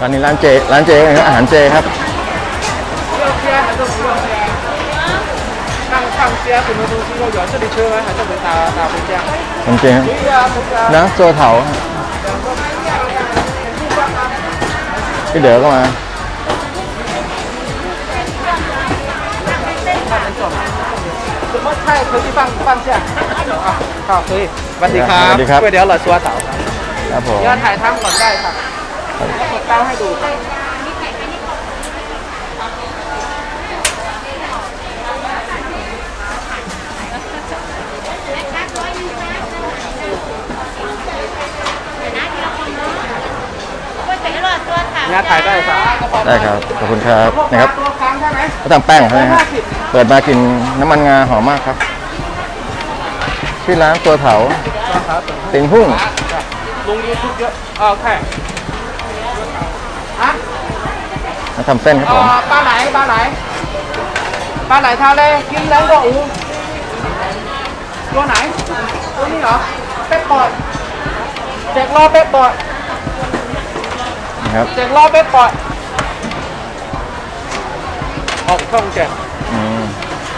ตอนนี้ร้านเจ ร้านเจครับอาหารเจครับคนเจครับนะโซเถาพี่เด๋อเข้ามาใช่可以放放下啊好可以สวัสดีครับสวัสดีครับก๋วยเตี๋ยวหลอดซัวเต๋าครับครับผมยอดถ่ายทำก่อนได้ครับ เต้าให้ดูครับก๋วยเตี๋ยวหลอดตัวค่ะเนี่ยถ่ายได้ครับได้ครับ ขอบคุณครับ นะครับตัวค้างใช่ไหมก็ทำแป้งเขานะครับเปิดมากินน้ำมันงาหอมมากครับ ชื่อร้านตัวเถาครับติงหุ่งลงยูทูบเยอะเออใช่ มาทำเส้นครับเอ่ผมอปลาไหลปลาไหลปลาไหลทะเลกินแล้วก็อูตัวไหนตัวนี้เหรอเป็ดปอดเจ็กล้อเป็ดปอดนะครับเจ็กล้อเป็ดปอดออกช่องเจ็ดอืม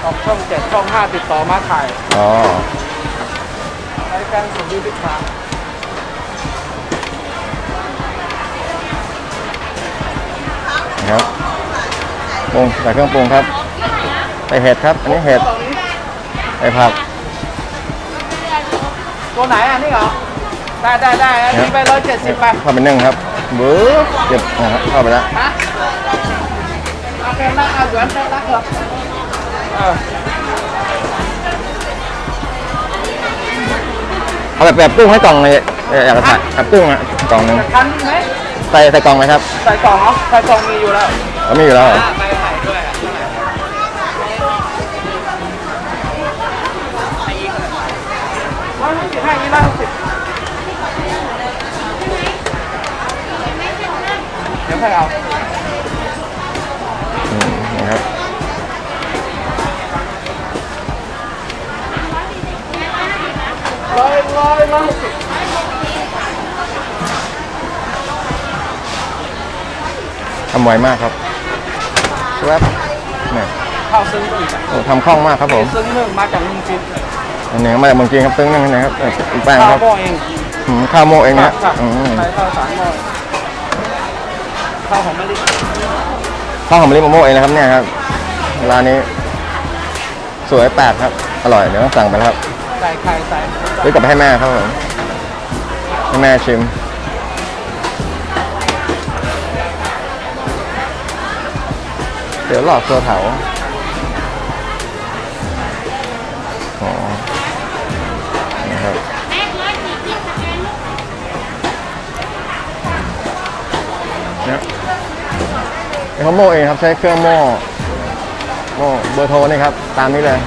ออกช่องเจ็ดช่องห้าติดต่อมาถ่ายอ๋อรายการสุดดีพิธา ครับปรุงใส่เครื่องปรุงครับใส่เห็ดครับ อันนี้เห็ดใส่ผัก ตัวไหนอะนี่เหรอ ได้ได้ได้อันนี้ไปร้อยเจ็ดสิบไปเข้าไปนึ่งครับบื้อเก็บนะครับเข้าไปแล้วฮะเอาเป็นรักเอาหยวนเป็นรักเหรอเออเอาแบบแบบกุ้งให้กล่องเลยเอ่ออยากจะใส่แบบกุ้งอะ กล่องหนึงทันไหมใส่ใส่กล่องไหมครับใส่กล่องเหรอใส่กล่องมีอยู่แล้วเขามีอยู่แล้วเหรอไปไข่ด้วยร้อยหกสิบห้ายี่ร้อยหกสิบเดี๋ยวใครเอาำไวมากครับครับเนี่ยข้าวซึ้งอีกอะโอ้ทำคล่องมากครับผมซึ้งหนึ่งมาจากเมืองจีนอันนี้มาจากเมืองจีนครับตึ้งนึงนะครับเอ่อแป้งข้าควรับหม้อเองอืมข้าวโม่เองนะครับอืมใช้ข้าวสารหม้อข้าวหอมมะลิข้าวหอมมะลิมะม่วงเองนะครับเนี่ยครับร้านนี้ สวยแปลกครับ อร่อยเดี๋ยวต้องสั่งไปแล้วครับใส่ไข่ใส่ซื้อกลับไปให้แม่ครับผมให้แม่ชิม เดี๋ยวหลอกตัวเถาอ๋อนะครับแม่ร้อยสี่สิบสแกนลูกเนี่ยเป็นข้าวโม่เองครับใช้เครื่องโม่โม่เบอร์โทรนี่ครับ ตามนี้เลย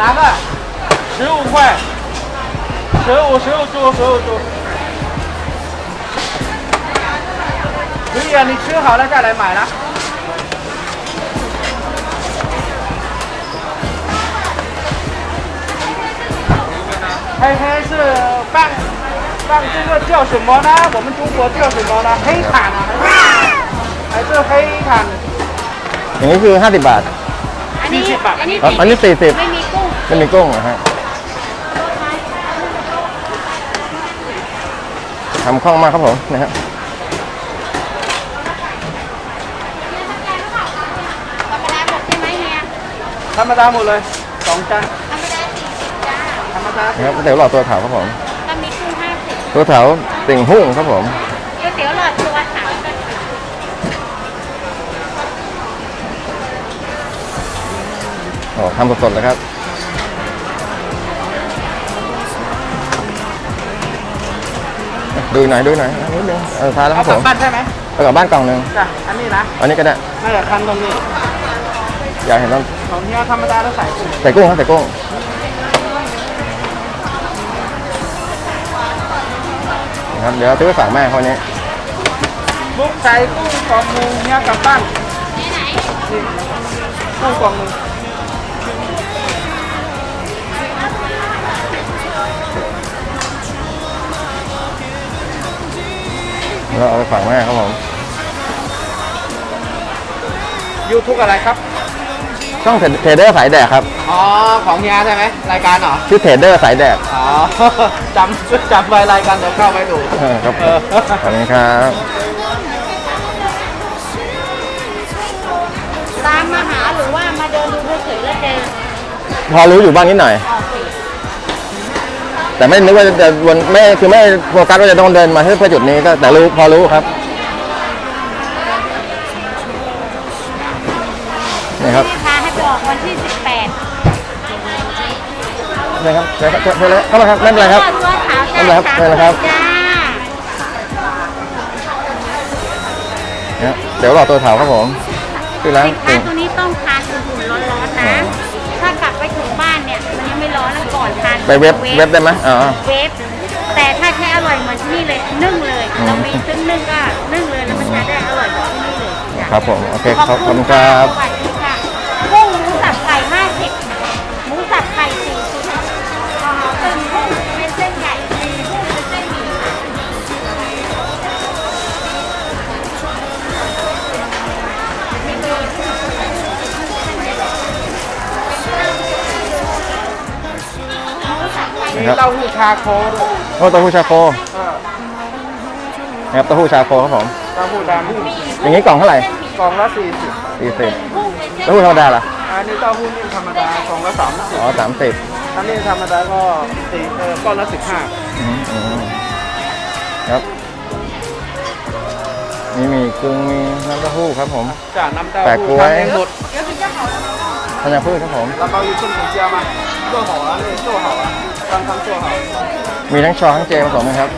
哪个？十五块，十五十五猪十五猪。可以啊，你吃好了再来买了。黑黑是放放这个叫什么呢？我们中国叫什么呢？黑毯啊，还是黑毯？ อย่างนี้คือ 50 บาท อันนี้ 40บาท อันนี้ อ๋ออันนี้40 ไม่มีกุ้ง มี ไม่มีกุ้งนะฮะทำคล่องมากครับผมนะครับธรรมดาหมดใช่ไหมเฮียธรรมดาหมดเลยสองจานธรรมดาสี่สิบจ้าธรรมดานะครับก๋วยเตี๋ยวหลอดตัวเถาครับผมถ้ามีกุ้งห้าสิบตัวเถาติ่งหุ่งครับผมก๋วยเตี๋ยวหลอดตัวสามโอ้ทำสดๆเลยครับ ดูหน่อยดูหน่อยนิดนึงเออทานแล้วคเอารับกผมลับบ้านใช่ไหมเอากลับบ้านกล่องหนึ่งจ้ะอันนี้นะอันนี้ก็ได้น่าจะคันตรงนี้อยากเห็นต้องของเนี้ยธรรมดาแล้วใส่กุ้งใส่กุ้งครับใส่กุ้งนะครับเดี๋ยวซื้อไปฝากแม่เขาวันนี้บุกใส่กุ้งของหมูเนี้ยกลับบ้านไหนไหนพี่กุ้งกล่องหนึ่ง แล้วเอาไปฝากแม่ครับผมยูทูบอะไรครับ ช่องเทรดเดอร์สายแดกครับ อ๋อ ของเฮียใช่ไหมรายการเหรอ ชื่อเทรดเดอร์สายแดก อ๋อ จำจำไปรายการเดี๋ยวเข้าไปดูเออครับผมเออขอบคุณครับ ตามมาหาหรือว่ามาเดินดูเฉยๆแล้วเจอพอรู้อยู่บ้างนิดหน่อย ออกสิ แต่ไม่นึกว่าจะวนไม่คือไม่โฟกัสว่าจะต้องเดินมาเพื่อจุดนี้ก็แต่รู้พอรู้ครับนี่ครับพาให้ไปออกวันที่ 18นี่ครับเชิญครับเชิญเลยเข้ามาครับไม่เป็นไรครับตัวขาวไม่เป็นไรครับไม่เป็นไรครับจ้าเนี่ยเดี๋ยวรอตัวเถาครับผมคือร้านสินค้าตัวนี้ต้องทานอุ่นๆร้อนๆนะถ้ากลั บไปถึงบ้านเนี่ยมันยังไม่ร้อนแล้วก่อนทานไปเว็บเว็บได้ไหมอ๋อ เวฟแต่ถ้าใช้อร่อยเหมือนที่นี่เลยนึ่งเลยอืม เรามีซึ่งนึ่งก็นึ่งเลยแล้วมันใช้ได้อร่อยกว่าที่นี่เลยจ้ะครับผม โอเคขอบคุณครับ สวัสดี มีเต้าหู้ชาโคด้วยโอ้เต้าหู้ชาโคเออนะครับเต้าหู้ชาโคครับผม เต้าหู้ดอย่างนี้กล่องเท่าไหร่ำกล่องละสี่สิบสี่สิบกุ้งเป็นเส้นเต้าหู้ธรรมดาล่ะอันนี้เต้าหู้นิ่มธรรมดากล่องละสามสิบอ๋อสามสิบอันนี้ธรรมดาก็สี่เออก้อนละสิบห้าอืมอืมครับมีหมีกุ้งมีน้ำเต้าหู้ครับผมจ้าน้ำเต้าแปะหู้กล้วย ทำเองหมดธัญพืชครับผม แล้วก็อยู่ขึ้นถึงเจียมา ตัวหอแล้วนี่ตัวหอตั้งทั้งตัวหอ มีทั้งชอทั้งเจผสมนะครับ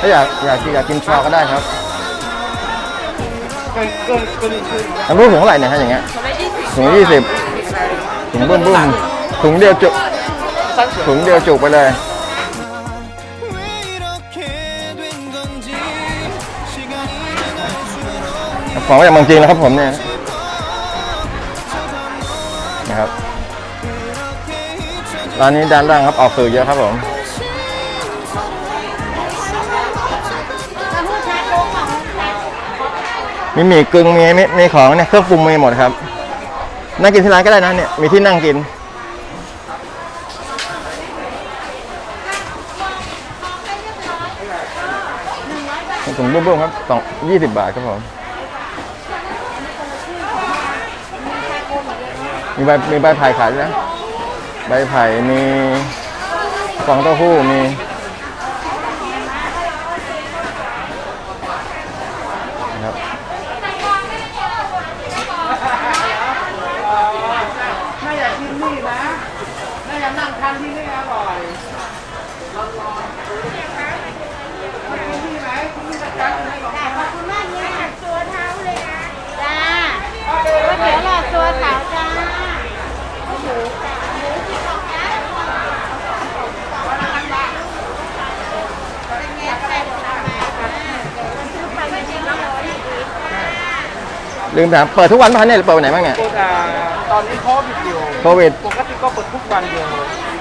ถ้าอยากอยากกินอยากกินชอก็ได้ครับ เกินเกินเกินคือ น้ำรูปถุงเท่าไหร่เนี่ยฮะอย่างเงี้ยถุงยี่สิบถุงบุ้มบุ้มถุงเดียวจุ สั้นสวย ถุงเดียวจุไปเลย 왜 이렇게 된 건지 시간이 지날수록 ของมาจากเมืองจีนนะครับผมเนี่ย ร้านนี้ด้านล่างครับออกสื่อเยอะครับผมมีหมี่กึ่งมีมีมีของเนี่ยเครื่องปรุงมีหมดครับนั่งกินที่ร้านก็ได้นะเนี่ยมีที่นั่งกิน ถุงบุ้มๆครับสองยี่สิบบาทครับผมมีใบมีใบไผ่ขายด้วยนะ ใบไผ่มีฟองเต้าหู้มีนะครับ น่าอยากกินนี่นะน่าอยากนั่งทานที่นี่อร่อยร้อนๆมากินที่ไหนที่นี่จะจัดให้ของ ขอบคุณมากเนี่ยตัวเท้าเลยนะ จ้าก๋วยเตี๋ยวหลอดตัวขาวจ้าหมูจ้าหมูที่ของจ้าเป็นไงใครบอกทำไมอ่าเดี๋ยวมันซื้อไปไม่จริงแล้วร้อยอีก ลืมถามเปิดทุกวันป่ะคะเนี่ยหรือเปิดวันไหนบ้างเนี่ยพูดอ่าตอนนี้โควิดอยู่โควิด ปกติก็เปิดทุกวันอยู่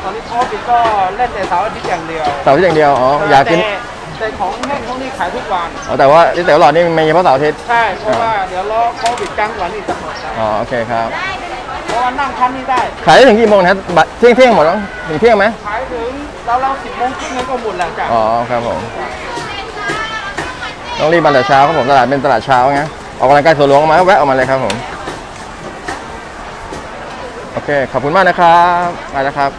ตอนนี้โควิดก็เล่นแต่เสาร์อาทิตย์อย่างเดียวเสาร์อาที่อย่างเดียวอ๋ออยากกินแต่แต่ของแห้งพวกนี้ขายทุกวัน อ๋อแต่ว่าที่แต่หลอดนี่มีเฉพาะเสาร์อาทิตย์ใช่เพราะว่าเดี๋ยวรอโควิดกลางวันนี้จะหมดแล้วอ๋อโอเคครับเพราะว่านั่งทันนี่ได้ ขายได้ถึงกี่โมงนะครับบัตรเที่ยงเที่ยงหมดแล้วถึงเที่ยงไหมขายถึงเราเราสิบโมงครึ่งก็หมดแล้วจ้ะ อ๋อครับผมต้องรีบมาแต่เช้าครับผมตลาดเป็นตลาดเช้าไง ออกกำลังกายสวนหลวงออกมาแวะออกมาเลยครับผม โอเค ขอบคุณมากนะครับ มาแล้วครับ